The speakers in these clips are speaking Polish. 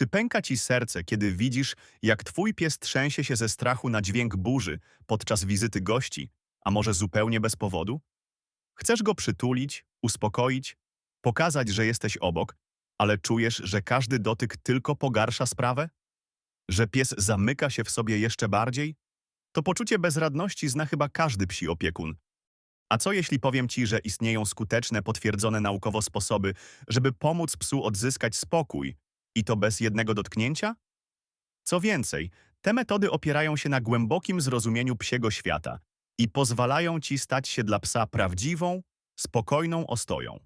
Czy pęka ci serce, kiedy widzisz, jak twój pies trzęsie się ze strachu na dźwięk burzy podczas wizyty gości, a może zupełnie bez powodu? Chcesz go przytulić, uspokoić, pokazać, że jesteś obok, ale czujesz, że każdy dotyk tylko pogarsza sprawę? Że pies zamyka się w sobie jeszcze bardziej? To poczucie bezradności zna chyba każdy psi opiekun. A co jeśli powiem ci, że istnieją skuteczne, potwierdzone naukowo sposoby, żeby pomóc psu odzyskać spokój, i to bez jednego dotknięcia? Co więcej, te metody opierają się na głębokim zrozumieniu psiego świata i pozwalają ci stać się dla psa prawdziwą, spokojną ostoją.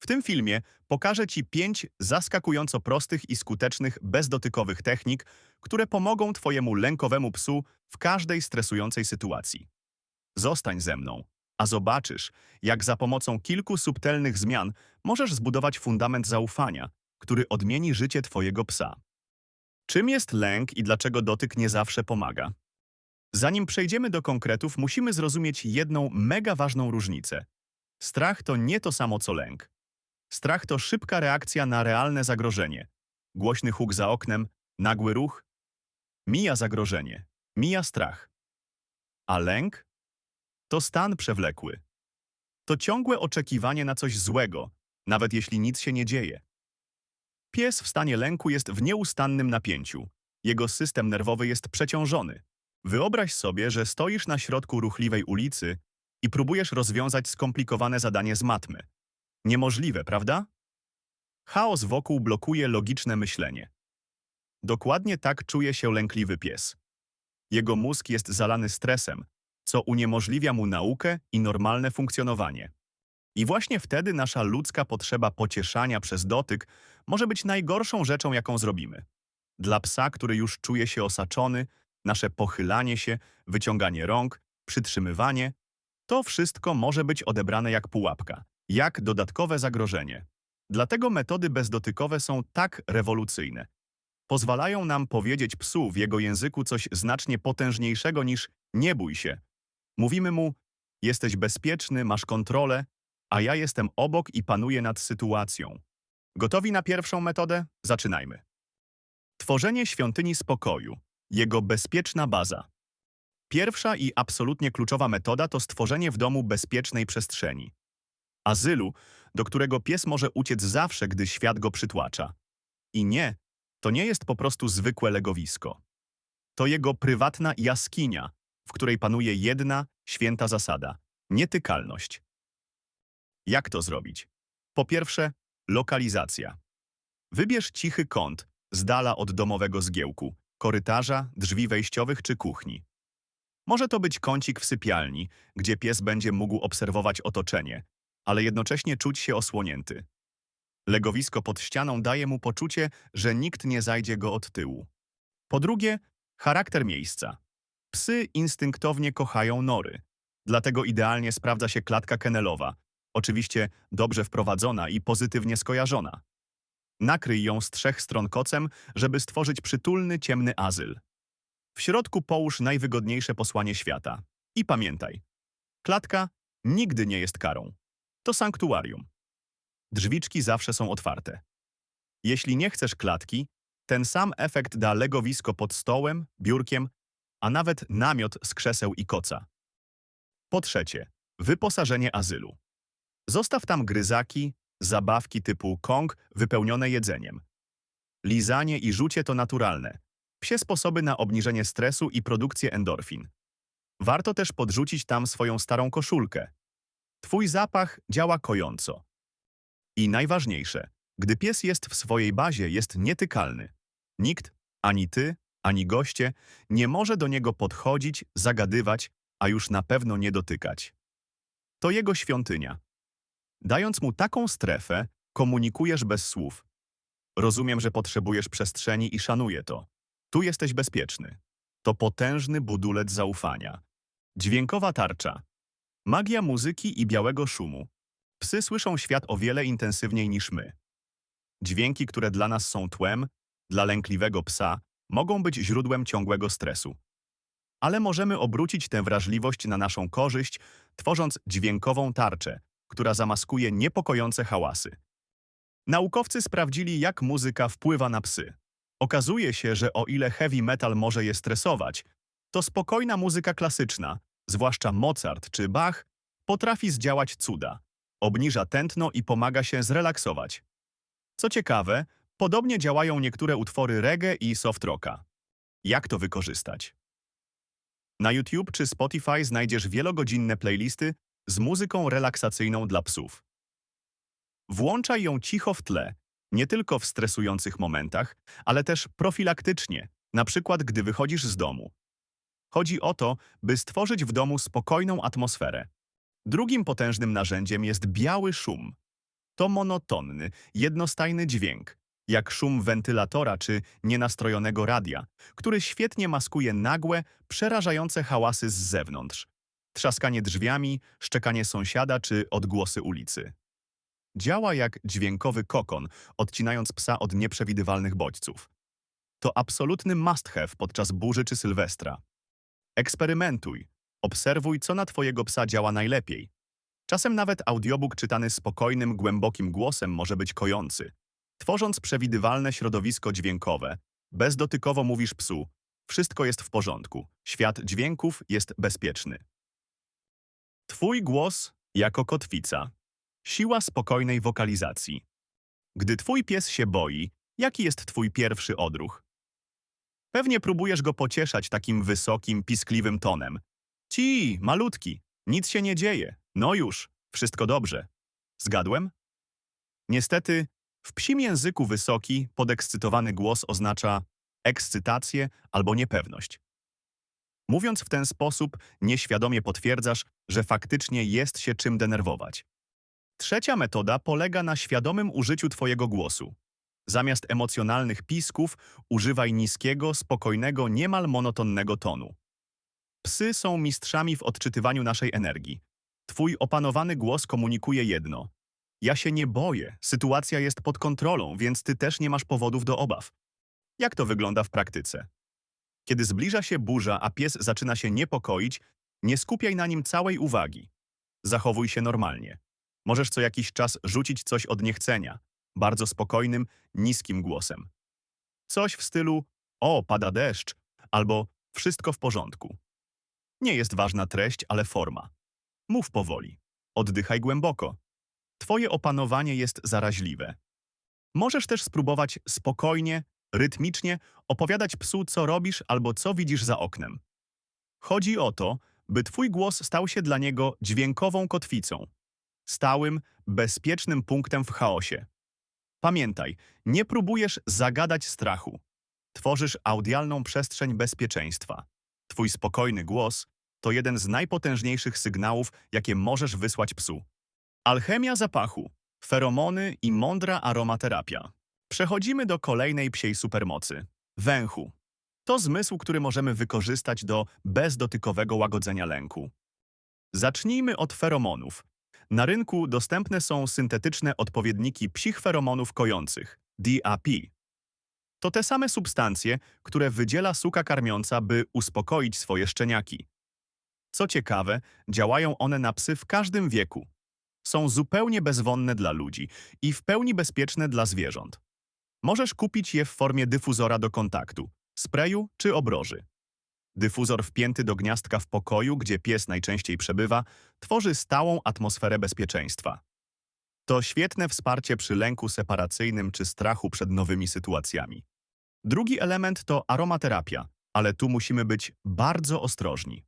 W tym filmie pokażę Ci pięć zaskakująco prostych i skutecznych bezdotykowych technik, które pomogą Twojemu lękowemu psu w każdej stresującej sytuacji. Zostań ze mną, a zobaczysz, jak za pomocą kilku subtelnych zmian możesz zbudować fundament zaufania, który odmieni życie Twojego psa. Czym jest lęk i dlaczego dotyk nie zawsze pomaga? Zanim przejdziemy do konkretów, musimy zrozumieć jedną mega ważną różnicę. Strach to nie to samo co lęk. Strach to szybka reakcja na realne zagrożenie. Głośny huk za oknem, nagły ruch. Mija zagrożenie, mija strach. A lęk? To stan przewlekły. To ciągłe oczekiwanie na coś złego, nawet jeśli nic się nie dzieje. Pies w stanie lęku jest w nieustannym napięciu. Jego system nerwowy jest przeciążony. Wyobraź sobie, że stoisz na środku ruchliwej ulicy i próbujesz rozwiązać skomplikowane zadanie z matmy. Niemożliwe, prawda? Chaos wokół blokuje logiczne myślenie. Dokładnie tak czuje się lękliwy pies. Jego mózg jest zalany stresem, co uniemożliwia mu naukę i normalne funkcjonowanie. I właśnie wtedy nasza ludzka potrzeba pocieszania przez dotyk może być najgorszą rzeczą, jaką zrobimy. Dla psa, który już czuje się osaczony, nasze pochylanie się, wyciąganie rąk, przytrzymywanie, to wszystko może być odebrane jak pułapka, jak dodatkowe zagrożenie. Dlatego metody bezdotykowe są tak rewolucyjne. Pozwalają nam powiedzieć psu w jego języku coś znacznie potężniejszego niż nie bój się. Mówimy mu, jesteś bezpieczny, masz kontrolę, a ja jestem obok i panuję nad sytuacją. Gotowi na pierwszą metodę? Zaczynajmy. Tworzenie świątyni spokoju. Jego bezpieczna baza. Pierwsza i absolutnie kluczowa metoda to stworzenie w domu bezpiecznej przestrzeni. Azylu, do którego pies może uciec zawsze, gdy świat go przytłacza. I nie, to nie jest po prostu zwykłe legowisko. To jego prywatna jaskinia, w której panuje jedna, święta zasada – nietykalność. Jak to zrobić? Po pierwsze, lokalizacja. Wybierz cichy kąt, z dala od domowego zgiełku, korytarza, drzwi wejściowych czy kuchni. Może to być kącik w sypialni, gdzie pies będzie mógł obserwować otoczenie, ale jednocześnie czuć się osłonięty. Legowisko pod ścianą daje mu poczucie, że nikt nie zajdzie go od tyłu. Po drugie, charakter miejsca. Psy instynktownie kochają nory, dlatego idealnie sprawdza się klatka kennelowa, oczywiście dobrze wprowadzona i pozytywnie skojarzona. Nakryj ją z trzech stron kocem, żeby stworzyć przytulny, ciemny azyl. W środku połóż najwygodniejsze posłanie świata. I pamiętaj, klatka nigdy nie jest karą. To sanktuarium. Drzwiczki zawsze są otwarte. Jeśli nie chcesz klatki, ten sam efekt da legowisko pod stołem, biurkiem, a nawet namiot z krzeseł i koca. Po trzecie, wyposażenie azylu. Zostaw tam gryzaki, zabawki typu kong wypełnione jedzeniem. Lizanie i rzucie to naturalne. Psie sposoby na obniżenie stresu i produkcję endorfin. Warto też podrzucić tam swoją starą koszulkę. Twój zapach działa kojąco. I najważniejsze, gdy pies jest w swojej bazie, jest nietykalny. Nikt, ani ty, ani goście, nie może do niego podchodzić, zagadywać, a już na pewno nie dotykać. To jego świątynia. Dając mu taką strefę, komunikujesz bez słów. Rozumiem, że potrzebujesz przestrzeni i szanuję to. Tu jesteś bezpieczny. To potężny budulec zaufania. Dźwiękowa tarcza. Magia muzyki i białego szumu. Psy słyszą świat o wiele intensywniej niż my. Dźwięki, które dla nas są tłem, dla lękliwego psa, mogą być źródłem ciągłego stresu. Ale możemy obrócić tę wrażliwość na naszą korzyść, tworząc dźwiękową tarczę, która zamaskuje niepokojące hałasy. Naukowcy sprawdzili, jak muzyka wpływa na psy. Okazuje się, że o ile heavy metal może je stresować, to spokojna muzyka klasyczna, zwłaszcza Mozart czy Bach, potrafi zdziałać cuda. Obniża tętno i pomaga się zrelaksować. Co ciekawe, podobnie działają niektóre utwory reggae i soft rocka. Jak to wykorzystać? Na YouTube czy Spotify znajdziesz wielogodzinne playlisty z muzyką relaksacyjną dla psów. Włączaj ją cicho w tle, nie tylko w stresujących momentach, ale też profilaktycznie, na przykład gdy wychodzisz z domu. Chodzi o to, by stworzyć w domu spokojną atmosferę. Drugim potężnym narzędziem jest biały szum. To monotonny, jednostajny dźwięk, jak szum wentylatora czy nienastrojonego radia, który świetnie maskuje nagłe, przerażające hałasy z zewnątrz. Trzaskanie drzwiami, szczekanie sąsiada czy odgłosy ulicy. Działa jak dźwiękowy kokon, odcinając psa od nieprzewidywalnych bodźców. To absolutny must have podczas burzy czy sylwestra. Eksperymentuj. Obserwuj, co na twojego psa działa najlepiej. Czasem nawet audiobook czytany spokojnym, głębokim głosem może być kojący. Tworząc przewidywalne środowisko dźwiękowe, bezdotykowo mówisz psu, wszystko jest w porządku, świat dźwięków jest bezpieczny. Twój głos jako kotwica. Siła spokojnej wokalizacji. Gdy twój pies się boi, jaki jest twój pierwszy odruch? Pewnie próbujesz go pocieszać takim wysokim, piskliwym tonem. Ci, malutki, nic się nie dzieje. No już, wszystko dobrze. Zgadłem? Niestety, w psim języku wysoki, podekscytowany głos oznacza ekscytację albo niepewność. Mówiąc w ten sposób, nieświadomie potwierdzasz, że faktycznie jest się czym denerwować. Trzecia metoda polega na świadomym użyciu Twojego głosu. Zamiast emocjonalnych pisków, używaj niskiego, spokojnego, niemal monotonnego tonu. Psy są mistrzami w odczytywaniu naszej energii. Twój opanowany głos komunikuje jedno. Ja się nie boję, sytuacja jest pod kontrolą, więc ty też nie masz powodów do obaw. Jak to wygląda w praktyce? Kiedy zbliża się burza, a pies zaczyna się niepokoić, nie skupiaj na nim całej uwagi. Zachowuj się normalnie. Możesz co jakiś czas rzucić coś od niechcenia, bardzo spokojnym, niskim głosem. Coś w stylu o, pada deszcz, albo wszystko w porządku. Nie jest ważna treść, ale forma. Mów powoli. Oddychaj głęboko. Twoje opanowanie jest zaraźliwe. Możesz też spróbować spokojnie, rytmicznie opowiadać psu, co robisz albo co widzisz za oknem. Chodzi o to, by twój głos stał się dla niego dźwiękową kotwicą, stałym, bezpiecznym punktem w chaosie. Pamiętaj, nie próbujesz zagadać strachu. Tworzysz audialną przestrzeń bezpieczeństwa. Twój spokojny głos to jeden z najpotężniejszych sygnałów, jakie możesz wysłać psu. Alchemia zapachu, feromony i mądra aromaterapia. Przechodzimy do kolejnej psiej supermocy – węchu. To zmysł, który możemy wykorzystać do bezdotykowego łagodzenia lęku. Zacznijmy od feromonów. Na rynku dostępne są syntetyczne odpowiedniki psich feromonów kojących – DAP. To te same substancje, które wydziela suka karmiąca, by uspokoić swoje szczeniaki. Co ciekawe, działają one na psy w każdym wieku. Są zupełnie bezwonne dla ludzi i w pełni bezpieczne dla zwierząt. Możesz kupić je w formie dyfuzora do kontaktu, sprayu czy obroży. Dyfuzor wpięty do gniazdka w pokoju, gdzie pies najczęściej przebywa, tworzy stałą atmosferę bezpieczeństwa. To świetne wsparcie przy lęku separacyjnym czy strachu przed nowymi sytuacjami. Drugi element to aromaterapia, ale tu musimy być bardzo ostrożni.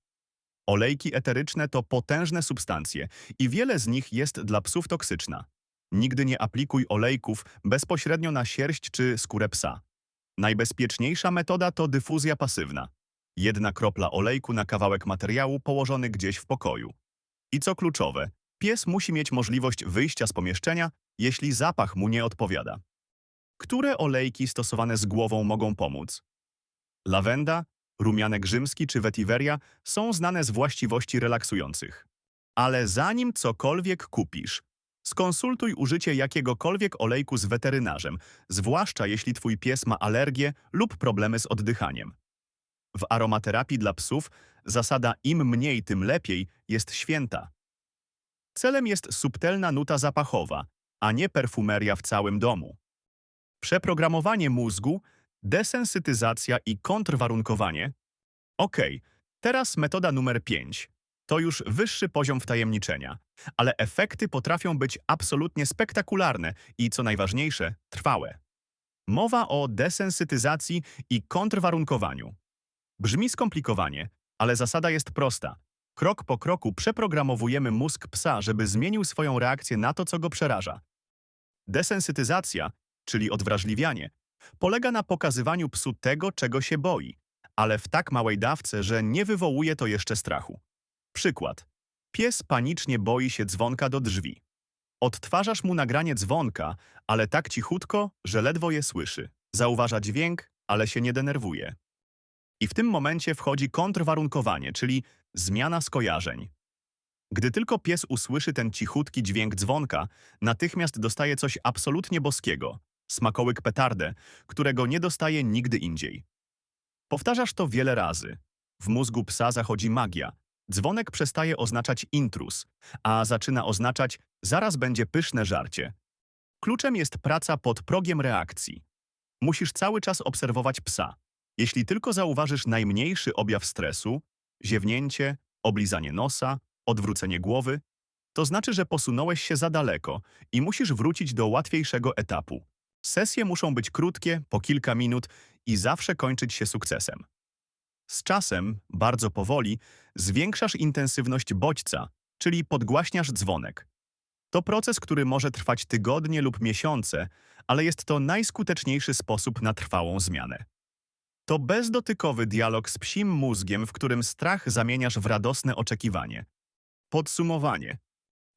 Olejki eteryczne to potężne substancje i wiele z nich jest dla psów toksyczna. Nigdy nie aplikuj olejków bezpośrednio na sierść czy skórę psa. Najbezpieczniejsza metoda to dyfuzja pasywna. Jedna kropla olejku na kawałek materiału położony gdzieś w pokoju. I co kluczowe, pies musi mieć możliwość wyjścia z pomieszczenia, jeśli zapach mu nie odpowiada. Które olejki stosowane z głową mogą pomóc? Lawenda, rumianek rzymski czy vetiveria są znane z właściwości relaksujących. Ale zanim cokolwiek kupisz, skonsultuj użycie jakiegokolwiek olejku z weterynarzem, zwłaszcza jeśli twój pies ma alergię lub problemy z oddychaniem. W aromaterapii dla psów zasada im mniej, tym lepiej jest święta. Celem jest subtelna nuta zapachowa, a nie perfumeria w całym domu. Przeprogramowanie mózgu, desensytyzacja i kontrwarunkowanie. Okej, teraz metoda numer 5. To już wyższy poziom wtajemniczenia, ale efekty potrafią być absolutnie spektakularne i, co najważniejsze, trwałe. Mowa o desensytyzacji i kontrwarunkowaniu. Brzmi skomplikowanie, ale zasada jest prosta. Krok po kroku przeprogramowujemy mózg psa, żeby zmienił swoją reakcję na to, co go przeraża. Desensytyzacja, czyli odwrażliwianie, polega na pokazywaniu psu tego, czego się boi, ale w tak małej dawce, że nie wywołuje to jeszcze strachu. Przykład. Pies panicznie boi się dzwonka do drzwi. Odtwarzasz mu nagranie dzwonka, ale tak cichutko, że ledwo je słyszy. Zauważa dźwięk, ale się nie denerwuje. I w tym momencie wchodzi kontrwarunkowanie, czyli zmiana skojarzeń. Gdy tylko pies usłyszy ten cichutki dźwięk dzwonka, natychmiast dostaje coś absolutnie boskiego smakołyk petardę, którego nie dostaje nigdy indziej. Powtarzasz to wiele razy. W mózgu psa zachodzi magia. Dzwonek przestaje oznaczać intrus, a zaczyna oznaczać zaraz będzie pyszne żarcie. Kluczem jest praca pod progiem reakcji. Musisz cały czas obserwować psa. Jeśli tylko zauważysz najmniejszy objaw stresu, ziewnięcie, oblizanie nosa, odwrócenie głowy, to znaczy, że posunąłeś się za daleko i musisz wrócić do łatwiejszego etapu. Sesje muszą być krótkie, po kilka minut i zawsze kończyć się sukcesem. Z czasem, bardzo powoli, zwiększasz intensywność bodźca, czyli podgłaśniasz dzwonek. To proces, który może trwać tygodnie lub miesiące, ale jest to najskuteczniejszy sposób na trwałą zmianę. To bezdotykowy dialog z psim mózgiem, w którym strach zamieniasz w radosne oczekiwanie. Podsumowanie.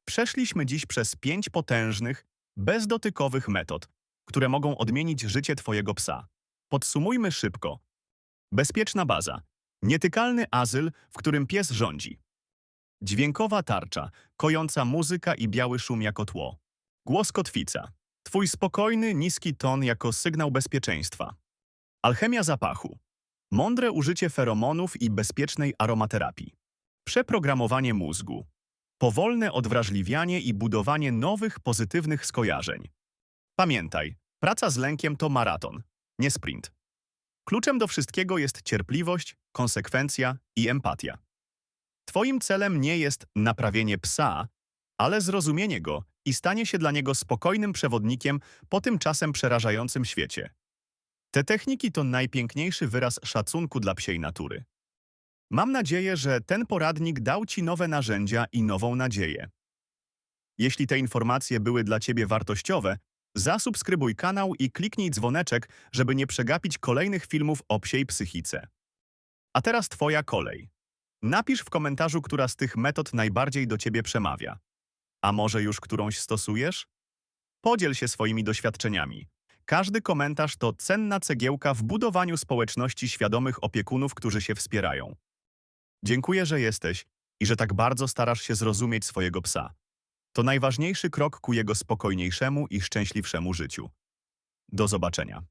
Przeszliśmy dziś przez pięć potężnych, bezdotykowych metod, które mogą odmienić życie Twojego psa. Podsumujmy szybko. Bezpieczna baza. Nietykalny azyl, w którym pies rządzi. Dźwiękowa tarcza, kojąca muzyka i biały szum jako tło. Głos kotwica. Twój spokojny, niski ton jako sygnał bezpieczeństwa. Alchemia zapachu. Mądre użycie feromonów i bezpiecznej aromaterapii. Przeprogramowanie mózgu. Powolne odwrażliwianie i budowanie nowych, pozytywnych skojarzeń. Pamiętaj, praca z lękiem to maraton, nie sprint. Kluczem do wszystkiego jest cierpliwość, konsekwencja i empatia. Twoim celem nie jest naprawienie psa, ale zrozumienie go i stanie się dla niego spokojnym przewodnikiem po tym czasem przerażającym świecie. Te techniki to najpiękniejszy wyraz szacunku dla psiej natury. Mam nadzieję, że ten poradnik dał Ci nowe narzędzia i nową nadzieję. Jeśli te informacje były dla Ciebie wartościowe, zasubskrybuj kanał i kliknij dzwoneczek, żeby nie przegapić kolejnych filmów o psiej psychice. A teraz Twoja kolej. Napisz w komentarzu, która z tych metod najbardziej do Ciebie przemawia. A może już którąś stosujesz? Podziel się swoimi doświadczeniami. Każdy komentarz to cenna cegiełka w budowaniu społeczności świadomych opiekunów, którzy się wspierają. Dziękuję, że jesteś i że tak bardzo starasz się zrozumieć swojego psa. To najważniejszy krok ku jego spokojniejszemu i szczęśliwszemu życiu. Do zobaczenia.